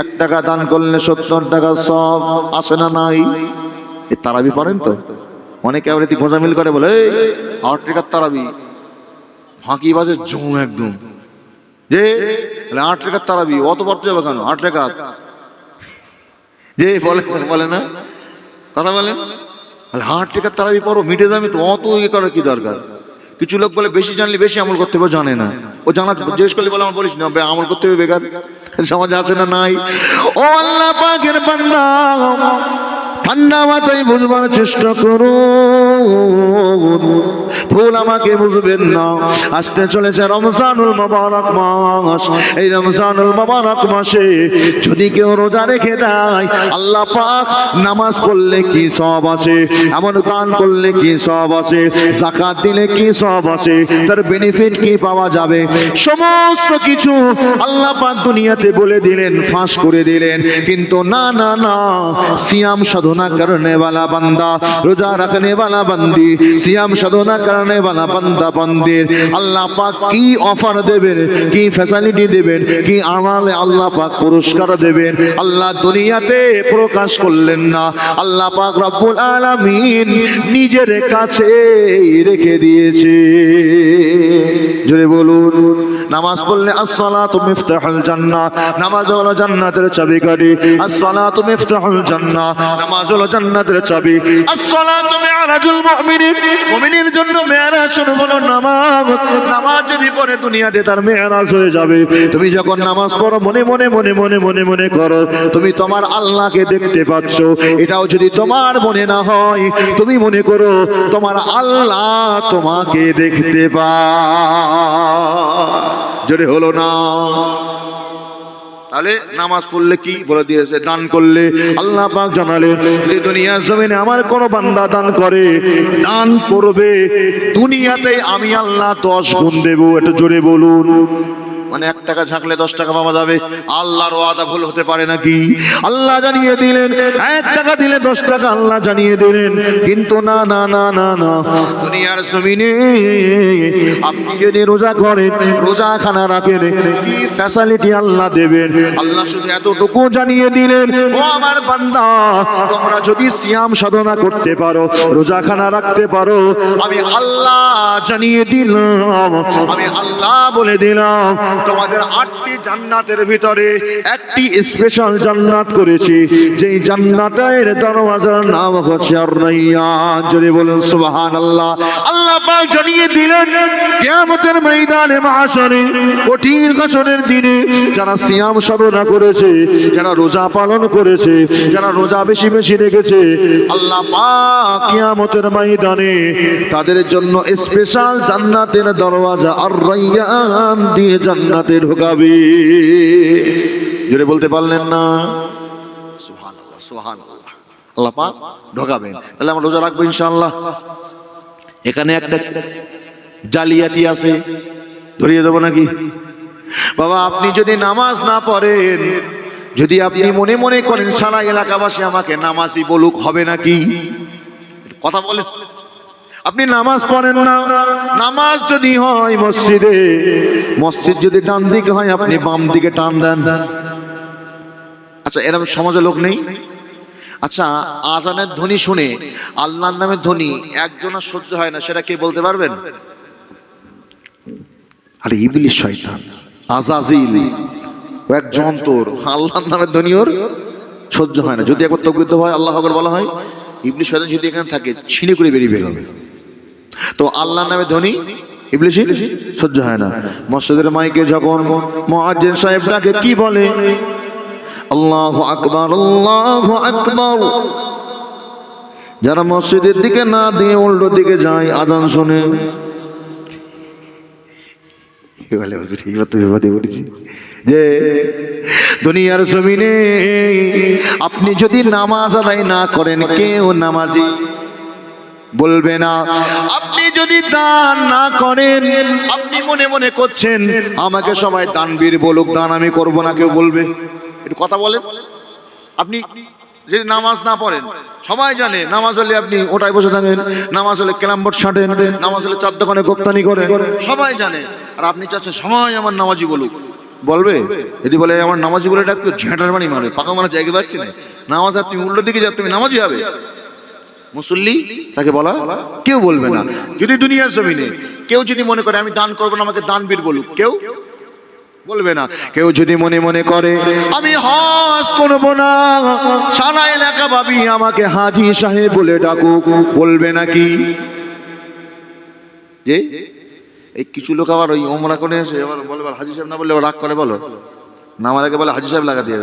এক টাকা দান করলে সত্তর টাকা সব আসে না নাই? তারাবি পড়েন তো? অনেকে আবার গোঁজামিল করে বলে আট টাকার তারাবি। ফাঁকি বাজে জম একদম। যে আট টাকার তারাবি অত পড়তে যাবে কেন? আট টাকা? যে বলে বলে না? কথা বলেন? বলে, আট টাকার তারাবি পড়ো মিটে যাবে তো অত ইয়ে করার কি দরকার? কিছু লোক বলে, বেশি জানলে বেশি আমল করতে হবে জানে না। ও জানা জিজ্ঞেস করলে বলে, আমার বলিস না আমল করতে হবে বেকার। সমাজে আছে না নাই? ও আল্লাহ পাকের বান্দা বুঝবার চেষ্টা ভুল আমাকে বুঝবেন না। আসতে চলেছে মাস। এই মাসে যদি কেউ রোজা রেখে দেয়, আল্লাহ পাক নামাজ পড়লে কি সব আছে? এমন দান করলে কি সব আছে? জাকাত দিলে কি সব আছে? তার বেনিফিট কি পাওয়া যাবে? সমস্ত কিছু আল্লাহ পাক দুনিয়াতে বলে দিলেন, ফাঁস করে দিলেন। কিন্তু না না না, সিয়াম সাধনা করনে वाला বান্দা রোজা রাখনে वाला বান্দি সিয়াম সাধনা করনে वाला বান্দা বান্দির আল্লাহ পাক কি অফার দেবেন কি ফ্যাসিলিটি দেবেন কি আমালে আল্লাহ পাক পুরস্কার দেবেন আল্লাহ দুনিয়াতে প্রকাশ করলেন না আল্লাহ পাক রব্বুল আলামিন নিজের কাছে রেখে দিয়েছে জোরে বলুন নামাজ পড়লে আসসালাতু মিফতাহুল জান্নাহ। নামাজ হলো জান্নাতের চাবিকাঠি। আসসালাতু মিফতাহুল জান্নাহ। নামাজ হলো জান্নাতের চাবি। আসসালাতু মিআরাজুল মুমিনিন। মুমিনের জন্য মেরাজ শুরু হলো নামাজ। নামাজ যদি পড়ে দুনিয়াতে তার মেরাজ হয়ে যাবে। তুমি যখন নামাজ পড়ো, মনে মনে মনে মনে মনে মনে করো, তুমি তোমার আল্লাহকে দেখতে পাচ্ছ। এটাও যদি তোমার মনে না হয়, তুমি মনে করো, তোমার আল্লাহ তোমাকে দেখতে পা জোরে হলো না, তাহলে নামাজ পড়লে কি বলে দিয়েছে? দান করলে। আল্লাহ পাক জানালেন, এই দুনিয়ার জমিনে আমার কোন বান্দা দান করে, দান করবে। দুনিয়াতে আমি আল্লাহ দশ গুণ দেবো এটা জোরে বলুন। মানে এক টাকা ঝাঁকলে দশ টাকা পাওয়া যাবে। আল্লাহর ওয়াদা ভুল হতে পারে নাকি? আল্লাহ জানিয়ে দিলেন, এক টাকা দিলে দশ টাকা আল্লাহ জানিয়ে দিলেন। কিন্তু না না না না না, দুনিয়ার জমিনে আপনি যদি রোজা করেন রোজা খানা রাখেন, কি ফ্যাসিলিটি আল্লাহ দেবেন? আল্লাহ শুধু এতটুকু জানিয়ে দিলেন, ও আমার বান্দা, তোমরা যদি সিয়াম সাধনা করতে পারো রোজা খানা রাখতে পারো, আমি আল্লাহ জানিয়ে দিলাম, আমি আল্লাহ বলে দিলাম তোমাদের আটটি জান্নাতের ভিতরে একটি স্পেশাল জান্নাত করেছি। যেই জান্নাতের দরওয়াজার নাম হচ্ছে আর যদি বলুন, সুবহানাল্লাহ। আল্লাহ পাক জানিয়ে দিলেন, কিয়ামতের ময়দানে মাহশরে কঠিন হাসরের দিনে যারা সিয়াম সাধনা করেছে, যারা রোজা পালন করেছে, যারা রোজা বেশি বেশি রেখেছে, আল্লাহ পাক কিয়ামতের ময়দানে তাদের জন্য স্পেশাল জান্নাতের দরওয়াজা আর রাইয়ান দিয়ে জান্নাতে ঢোকাবে জোরে বলতে পারলেন না? সুবহানাল্লাহ সুবহানাল্লাহ। আল্লাহ পাক ঢোকাবেন। তাহলে আমরা রোজা রাখব ইনশাআল্লাহ। এখানে একটা জালিয়াতি আছে। ধরিয়ে দেবো নাকি? বাবা, আপনি যদি নামাজ না পড়েন, যদি আপনি মনে মনে করেন, সারা এলাকাবাসী আমাকে নামাজই বলুক, হবে নাকি? কথা বলেন। আপনি নামাজ পড়েন না। নামাজ যদি হয় মসজিদে, মসজিদ যদি ডান দিকে হয়, আপনি বাম দিকে টান দেন। আচ্ছা এরকম সমাজে লোক নেই? আচ্ছা আজানের ধ্বনি শুনে আল্লাহর নামের ধ্বনি একজনের সহ্য হয় না, সেটা কে বলতে পারবেন? আরে ইবলিশ শয়তান, আজাজিল, ও এক যন্তর। আল্লাহর নামের ধ্বনি ওর সহ্য হয় না। যদি একবার তকবির হয় আল্লাহ বলা হয় ইবলিশ শয়তান যদি এখানে থাকে ছিঁড়ে করে বেরিয়ে বেরোবে। তো আল্লাহ নামে ধ্বনি ইবলিশি সহ্য হয় না। মসজিদের মাইকে যখন মুয়াজ্জিন সাহেব ডাকে, কি বলে? আল্লাহু আকবার আল্লাহু আকবার। যারা মসজিদের দিকে না দিয়ে উল্টো দিকে যায় আদান শুনে। যে দুনিয়ার জমিনে আপনি যদি নামাজ আদায় না করেন, কেউ নামাজি বলবে না। আপনি যদি দান না করেন, আপনি মনে মনে করছেন, আমাকে সবাই দানবীর বলুক, দান আমি করব না, কেউ বলবে। একটু কথা বলেন। আপনি যদি নামাজ না পড়েন, সবাই জানে নামাজ হলে আপনি ওটাই বসে থাকেন, নামাজ হলে ক্যালাম্বট ছাঁটেন নামাজ হলে চার দোকানে গোপ্তানি করে সবাই জানে। আর আপনি চাচ্ছেন, সবাই আমার নামাজি বলুক। বলবে? যদি বলে, আমার নামাজি বলে ডাকবে, ঝেঁটার বাড়ি মারবে পাকা মারা জায়গা পাচ্ছি না। নামাজ আর তুমি উল্টো দিকে যাও, তুমি নামাজি হবে। মুসল্লি তাকে বলা কেউ বলবে না। যদি দুনিয়ার জমিনে কেউ যদি মনে করে আমি দান করব না আমাকে দান বীর বলুক কেউ বলবে না। কেউ যদি মনে মনে করে আমি হজ করব না সারা এলাকা ভাবি আমাকে হাজি সাহেব বলে ডাকুক বলবে নাকি? যে এই কিছু লোক আবার ওই ওমরা করে এসে এবার বলে বলে, হাজি সাহেব না বললে রাগ করে বলো। না আমার আগে বলে হাজি সাহেব লাগা দিয়ে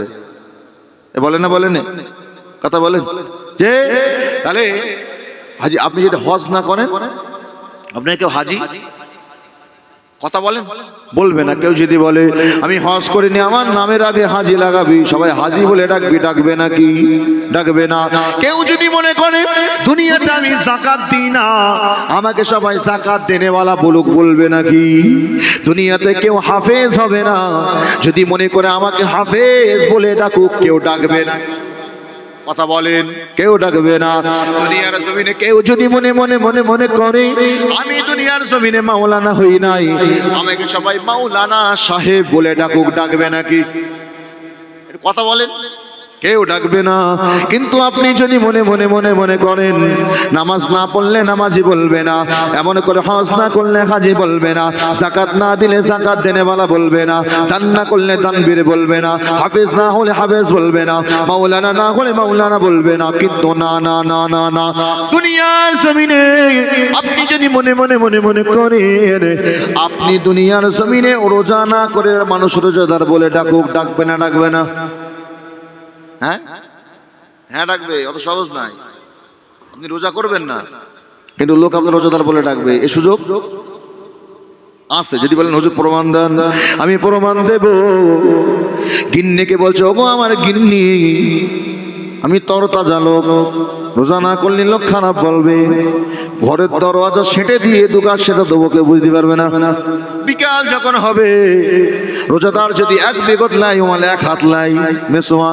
এ বলেন না বলেন কথা বলেন। যে, তাহলে হাজি, আপনি যদি হজ না করেন, আপনার কেউ হাজি? কথা বলেন। বলবে না, কেউ যদি বলে, আমি হজ করিনি, আমার নামের আগে হাজি লাগাবি। সবাই হাজি বলে ডাকবি, ডাকবে নাকি? ডাকবে না। কেউ যদি মনে করে, দুনিয়াতে আমি জাকাত দিই না। আমাকে সবাই জাকাত দেনেওয়ালা বলুক, বলবে নাকি? দুনিয়াতে কেউ হাফেজ হবে না। যদি মনে করে আমাকে হাফেজ বলে ডাকুক, কেউ ডাকবে না। কথা বলেন। কেউ ডাকবে না। দুনিয়ার জমিনে কেউ যদি মনে মনে মনে মনে করে আমি দুনিয়ার জমিনে মাওলানা হই নাই। আমাকে সবাই মাওলানা সাহেব বলে ডাকুক ডাকবে নাকি? কথা বলেন। কেউ ডাকবে না। কিন্তু আপনি যদি মনে মনে মনে মনে করেন, নামাজ না পড়লে নামাজি বলবে না। এমন করে হজ না করলে হাজি বলবে না। জাকাত না দিলে জাকাত দেনেওয়ালা বলবে না। দান না করলে দানবীর বলবে না। হাফেজ না হলে হাফেজ বলবে না। মাওলানা না হলে মাওলানা বলবে না। কিন্তু না না না না না। দুনিয়ার জমিনে আপনি যদি মনে মনে মনে মনে করেন, আপনি দুনিয়ার জমিনে রোজা না করে মানুষ রোজাদার বলে ডাকুক, ডাকবে না ডাকবে না। হ্যাঁ? হ্যাঁ ডাকবে, অত সহজ নাই। আপনি রোজা করবেন না। কিন্তু লোক আপনার রোজাদার বলে ডাকবে, এ সুযোগ? আছে, যদি বলেন, হুজুর, প্রমাণ দেন। আমি প্রমাণ দেব। গিন্নিকে বলছে, ওগো, আমার গিন্নি। আমি তরতাজা লোক। রোজা না করলে লোক খারাপ বলবে। ঘরের দরওয়াজা সেটে দিয়ে দোকান সেটা দেবো, কেউ বুঝতে পারবে না। বিকাল যখন হবে, রোজাদার যদি এক বেগত লাই ওমালে এক হাত লাই মেসোয়া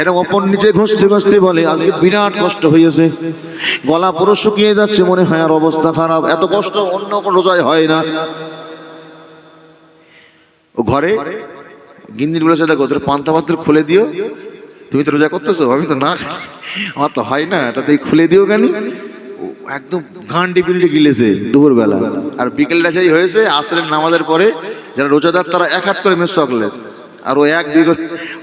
এরকম অপর নিচে ঘষতে ঘষতে বলে, আজকে বিরাট কষ্ট হয়েছে গলা পুরো শুকিয়ে যাচ্ছে, মনে হয় আর অবস্থা খারাপ। এত কষ্ট অন্য কোনো রোজায় হয় না। ও ঘরে গিন্দির বলেছে, দেখো তোর পান্তা পাত্র খুলে দিও। তুমি তো রোজা করতেছো, আমি তো না আমার তো হয় না তাতে খুলে দিও কেন একদম গান্ডি বিল্ডি গিলেছে দুপুরবেলা। আর বিকেলটা সেই হয়েছে আসলেন নামাজের পরে যারা রোজাদার, তারা এক হাত করে মেস আর ও এক বিগত,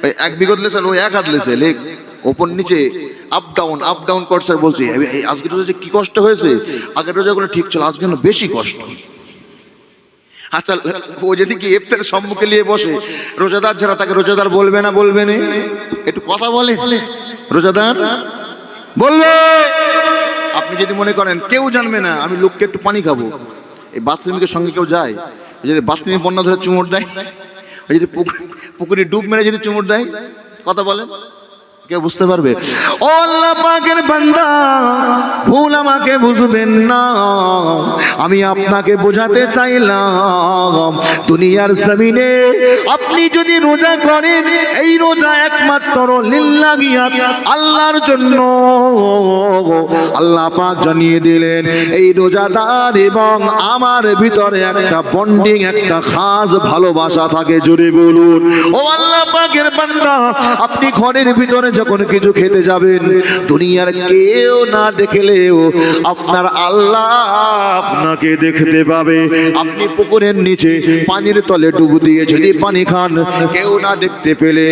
ওই এক বিগত লেছে ও এক হাত লেছে লেগ ওপর নিচে আপ ডাউন আপ ডাউন করছে বলছি, "এই- এই, আজকের রোজা যে কি কষ্ট হয়েছে? আগের রোজাগুলো ঠিক ছিল, আজকে বেশি কষ্ট। আচ্ছা ও যদি কি ইফতারের সম্মুখে নিয়ে বসে, রোজাদার যারা তাকে রোজাদার বলবে না বলবে না? একটু কথা বলে। রোজাদার? বলবে। আপনি যদি মনে করেন কেউ জানবে না, আমি লোককে একটু পানি খাব। এই বাথরুমের সঙ্গে কেউ যায় যদি বাথরুমে বন্যা ধরে চুমুর দেয় যদি পুক- পুকুরে ডুব মেরে যদি চুমুর দেয়, কথা বলেন। কেউ বুঝতে পারবে? ও আল্লাহ পাকের বান্দা, ভুল আমাকে বুঝবেন না। আমি আপনাকে বোঝাতে চাইলাম, দুনিয়ার জমিনে আপনি যদি রোজা করেন, এই রোজা একমাত্র লিল্লাহিয়া আল্লাহর জন্য। আল্লাহ পাক জানিয়ে দিলেন, এই রোজাদার এবং আমার ভিতরে একটা বন্ডিং, একটা খাস ভালোবাসা থাকে জুড়ে বলুন। ও আল্লাহ পাকের বান্দা, আপনি ঘরের ভিতরে যখন কিছু খেতে যাবেন, দুনিয়ার কেউ না দেখলেও আপনার আল্লাহ আপনাকে দেখতে পাবে। আপনি পুকুরের নিচে পানির তলে ডুব দিয়ে যদি পানি খান, কেউ না দেখতে পেলে।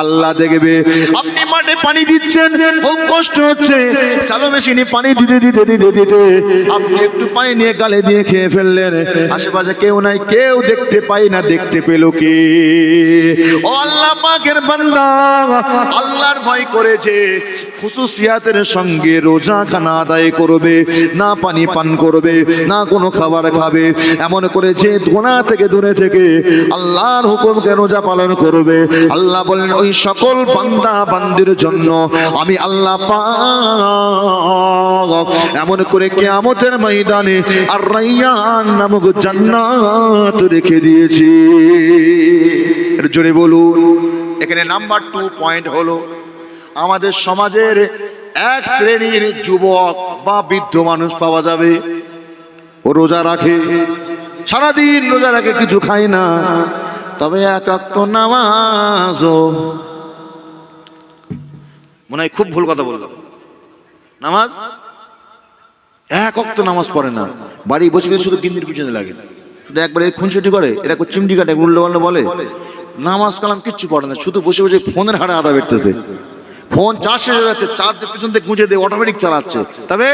আল্লাহ দেখবে। আপনি মাঠে পানি দিচ্ছেন, খুব কষ্ট হচ্ছে। সালো মেশিনে পানি দিতে দিতে দিতে দিতে। আপনি একটু পানি নিয়ে গালে দিয়ে খেয়ে ফেললেন। আশেপাশে কেউ নাই, কেউ দেখতে পাই না, দেখতে পেল কি? ও আল্লাহ পাকের বান্দা, আল্লাহর ভয় করেছে। খুশুসিয়াতের সঙ্গে রোজা খানা আদায় করবে, না পানি পান করবে, না কোনো খাবার খাবে। এমন করে যে গোনা থেকে দূরে থেকে আল্লাহর হুকুমকে রোজা পালন করবে। আল্লাহ বলেন ওই সকল বান্দা বান্দির জন্য আমি আল্লাহ এমন করে কিয়ামতের ময়দানে আর রাইয়ান নামক জান্নাত রেখে দিয়েছি। জোরে বলুন। এখানে নাম্বার টু পয়েন্ট হলো, আমাদের সমাজের এক শ্রেণির যুবক বা বৃদ্ধ মানুষ পাওয়া যাবে। ও রোজা রাখে, সারাদিন রোজা রাখে, কিছু খায় না। তবে এক অক্ত নামাজও মনে হয় খুব ভুল কথা বললাম নামাজ? এক অক্ত নামাজ পড়ে না। বাড়ি বসে গেলে শুধু গিন্দির পিছনে লাগে। শুধু একবারে খুনসুটি করে, এটা চিমটি কাটে উল্টো পাল্টা বলে। নামাজ কালাম কিচ্ছু পড়ে না, শুধু বসে বসে ফোনের হাড়ে আদা বেরতেছে। ফোন চার্জ শেষ হয়ে যাচ্ছে, চার্জ পিছন থেকে গুঁজে দিয়ে অটোমেটিক চালাচ্ছে। তবে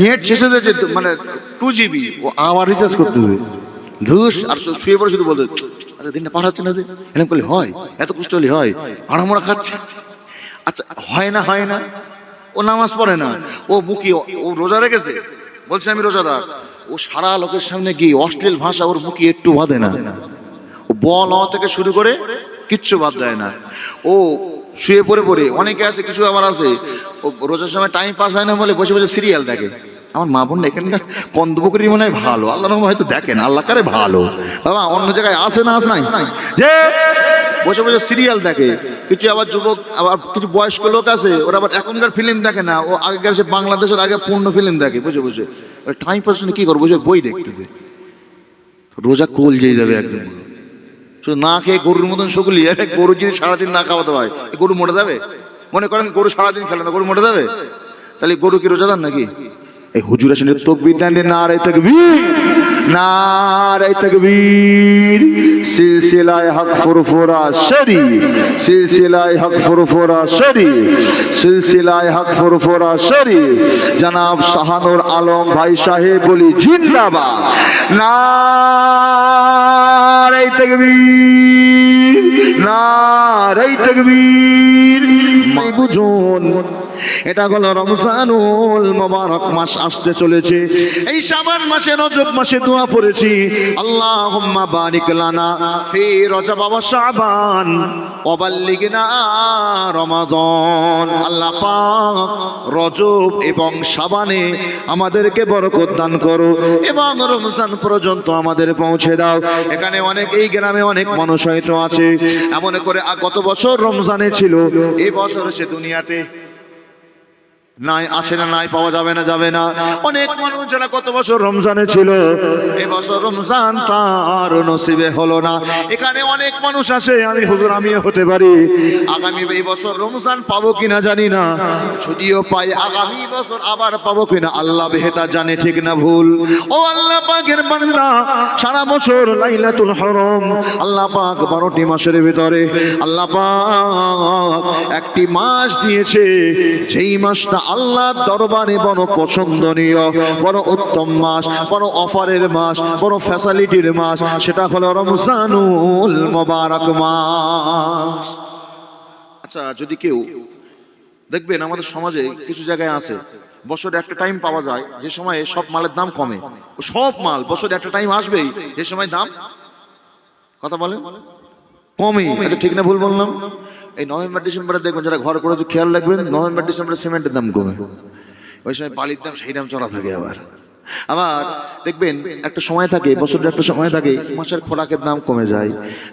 নেট শেষ হয়ে যাচ্ছে মানে টু জিবি আবার রিচার্জ করতে হবে ধুস, আর শুয়ে পড়ে শুধু বলতে আচ্ছা দিনটা পার হচ্ছে না যে। এরকম করলে হয়, এত কষ্ট হলে হয়, আড়ামোড়া খাচ্ছে। আচ্ছা হয় না হয় না, ও নামাজ পড়ে না, ও মুখি, ও রোজা রেখেছে, বলছে আমি রোজাদার। ও সারা লোকের সামনে গিয়ে অশ্লীল ভাষা ওর মুখি একটু বাঁধে না। ও বল থেকে শুরু করে কিচ্ছু বাদ দেয় না। ও শুয়ে পড়ে পড়ে, অনেকে আছে, কিছু আমার আছে, ও রোজার সময় টাইম পাস হয় না বলে বসে বসে সিরিয়াল দেখে। আমার মা বোন এখানকার কন্দবকরি মনে হয় ভালো। আল্লাহ রহমান হয়তো দেখেন, আল্লাহ কারে ভালো। বাবা, অন্য জায়গায় আসে না আস নাই? যে বসে বসে সিরিয়াল দেখে। কিছু আবার যুবক, আবার কিছু বয়স্ক লোক আছে, ওরা আবার এখনকার ফিল্ম দেখে না। ও আগেকার সে বাংলাদেশের আগে পূর্ণ ফিল্ম দেখে, বসে বসে। টাইম পাস কি করব? বসে বই দেখতে দে। রোজা কোল যেয়ে যাবে একদম। শুধু না খেয়ে গরুর মতন শুকলি, আরে গরু যদি সারাদিন না খাওয়াতে হয় গরু মরে যাবে? মনে করেন গরু সারাদিন খেলে না, গরু মরে যাবে? তাহলে গরু কি রোজাদার নাকি? এই হুজুর আসেন তকবির দেন না রে তকবীর না রে তকবীর, সিলসিলায় হক ফুরফুরা শরী সিলসিলায় হক ফুরফুরা শরী সিলসিলায় হক ফুরফুরা শরী জনাব শাহানুর আলম ভাই সাহেব বলি, জিন্দাবাদ না রে তকবীর না রে তকবীর বুঝুন এটা হলো রমজানুল মোবারক মাস আসতে চলেছে। এই শাবান মাসে, রজব মাসে দোয়া পড়েছি। আল্লাহুম্মা বারিক লানা ফি রজব ওয়া শাবান ওয়া বাল্লিগনা রমাদান। আল্লাহ পাক রজব এবং শাবানে আমাদেরকে বরকত দান করো এবং রমজান পর্যন্ত আমাদের পৌঁছে দাও। এখানে অনেক, এই গ্রামে অনেক মানুষ হয়তো আছে। এমন করে গত বছর রমজানে ছিল এই বছর সে দুনিয়াতে নাই, আসে না, নাই, পাওয়া যাবে না যাবে না। অনেক মানুষ যারা কত বছর রমজানে ছিল। এবছর রমজান তার নসিবে হলো না। এখানে অনেক মানুষ আছে আমি হুজুর, আমিও হতে পারি। আগামী এই বছর রমজান পাবো কিনা জানি না। যদিও পাই, আগামী বছর আবার পাবো কিনা, আল্লাহ বেহেতা জানে, ঠিক না ভুল? ও আল্লাহ পাকের বান্দা, সারা বছর লাইলাতুল হরম। আল্লাহ পাক বারোটি মাসের ভিতরে, আল্লাহ পাক একটি মাস দিয়েছে। যেই মাসটা আল্লাহর দরবারে বড় পছন্দনীয় বড় উত্তম মাস, বড় অফারের মাস, বড় ফ্যাসিলিটির মাস, সেটা হলো রমজানুল মোবারক মাস। আচ্ছা যদি কেউ দেখবেন আমাদের সমাজে কিছু জায়গায় আছে, বছরে একটা টাইম পাওয়া যায়, যে সময়ে সব মালের দাম কমে। সব মাল বছরে একটা টাইম আসবেই, যে সময় দাম কথা বলেন। কমে আচ্ছা ঠিক না ভুল বললাম? এই নভেম্বর ডিসেম্বরে দেখবেন যারা ঘর করেছে খেয়াল রাখবেন নভেম্বর ডিসেম্বরে সিমেন্টের দাম কমে। ওই সময় বালির দাম সেই দাম চড়া থাকে আবার। আবার দেখবেন একটা সময় থাকে বছরের একটা সময় থাকে মাছের খোরাকের দাম কমে যায়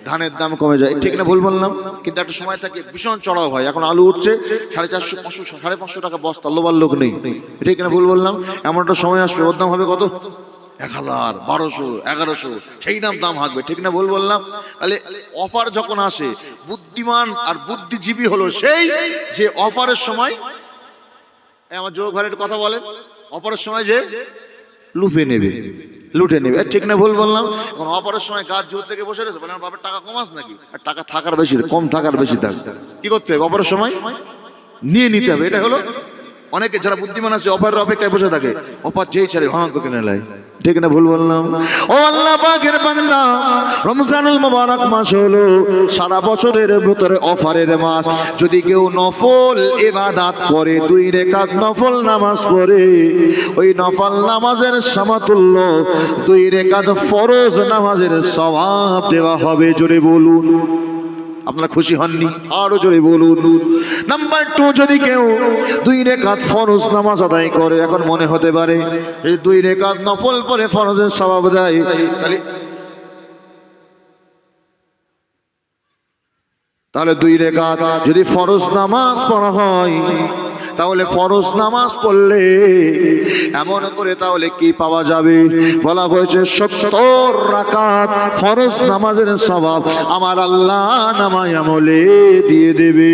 ধানের দাম কমে যায়। ঠিক না ভুল বললাম? কিন্তু একটা সময় থাকে ভীষণ চড়াও হয়। এখন আলু উঠছে সাড়ে চারশো পাঁচশো সাড়ে পাঁচশো টাকা বস্তা লোবার লোক নেই। ঠিক না ভুল বললাম? এমন একটা সময় আসবে। ওর দাম হবে কত? এক হাজার, বারোশো, এগারোশো, সেই দাম দাম হাঁকবে, ঠিক না ভুল বললাম? তাহলে অফার যখন আসে, বুদ্ধিমান আর বুদ্ধিজীবী হলো সেই যে অফারের সময় আমার যোগ ঘরের কথা বলেন, অফারের সময় যে লুপে নেবে, লুটে নেবে, ঠিক না ভুল বললাম? এখন অপরের সময় গাছ জোর থেকে বসে রয়েছে বলেন বাপের টাকা কমাস নাকি? আর টাকা থাকার বেশি, কম থাকার বেশি থাক, কি করতে হবে অপরের সময়? নিয়ে নিতে হবে, এটা হলো অনেকে যারা বুদ্ধিমান আছে, অপারের অপেক্ষায় বসে থাকে। অপার যেই ছেড়ে হাঁ কিনে নেয়। ঠিক না ভুল বললাম? ও আল্লাহ পাকের বান্দা, রমজানুল মোবারক মাস হলো সারা বছরের ভিতরে অফারের মাস। যদি কেউ নফল ইবাদত করে, দুই রেখাত নফল নামাজ পড়ে, ওই নফল নামাজের সমাতুল্য দুই রেখাত ফরজ নামাজের সওয়াব দেওয়া হবে, জোরে বলুন। আপনারা খুশি হননি? আরও জোরে বলুন। নাম্বার টু যদি কেউ দুই রেখাত ফরজ নামাজ আদায় করে, এখন মনে হতে পারে এই দুই রেখাত নফল পরে ফরজের স্বভাব দেয়। তাহলে দুই রেখাত যদি ফরজ নামাজ পড়া হয় তাহলে ফরজ নামাজ পড়লে এমন করে তাহলে কি পাওয়া যাবে? বলা হয়েছে সত্তর রাকাত ফরজ নামাজের স্বভাব আমার আল্লাহ নামায় আমলে দিয়ে দেবে।